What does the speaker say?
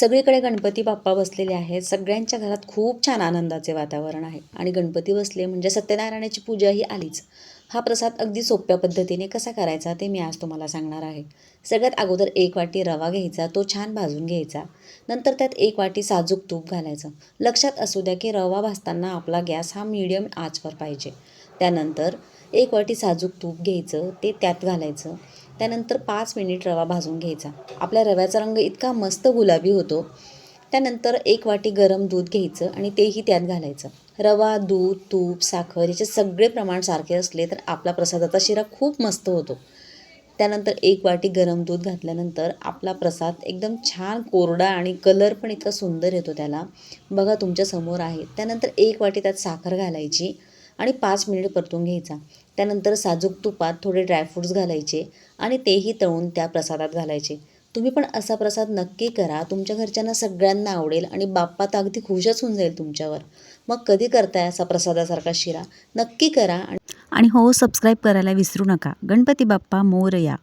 सगळीकडे गणपती बाप्पा बसलेले आहेत. सगळ्यांच्या घरात खूप छान आनंदाचे वातावरण आहे. आणि गणपती बसले म्हणजे सत्यनारायणाची पूजा ही आलीच. हा प्रसाद अगदी सोप्या पद्धतीने कसा करायचा ते मी आज तुम्हाला सांगणार आहे. सगळ्यात अगोदर एक वाटी रवा घ्यायचा तो छान भाजून घ्यायचा. नंतर त्यात एक वाटी साजूक तूप घालायचं. लक्षात असू द्या की रवा भाजताना आपला गॅस हा मीडियम आचवर पाहिजे. त्यानंतर एक वाटी साजूक तूप घ्यायचं ते त्यात घालायचं. त्यानंतर पाच मिनिट रवा भाजून घ्यायचा. आपल्या रव्याचा रंग इतका मस्त गुलाबी होतो. त्यानंतर एक वाटी गरम दूध घ्यायचं आणि तेही त्यात घालायचं. रवा दूध तूप साखर याचे सगळे प्रमाण सारखे असले तर आपला प्रसादाचा शिरा खूप मस्त होतो. त्यानंतर एक वाटी गरम दूध घातल्यानंतर आपला प्रसाद एकदम छान कोरडा आणि कलर पण इतका सुंदर येतो त्याला. बघा तुमच्यासमोर आहे. त्यानंतर एक वाटी त्यात साखर घालायची. आणि पाच मिनिट परतून घ्यायचा. त्यानंतर साजूक तुपात थोडे ड्रायफ्रूट्स घालायचे आणि तेही तळून त्या प्रसादात घालायचे. तुम्ही पण असा प्रसाद नक्की करा. तुमच्या घरच्यांना सगळ्यांना आवडेल आणि बाप्पा तर अगदी खुशच होऊन जाईल तुमच्यावर. मग कधी करताय असा प्रसादासारखा शिरा? नक्की करा आणि हो सबस्क्राईब करायला विसरू नका. गणपती बाप्पा मोरया.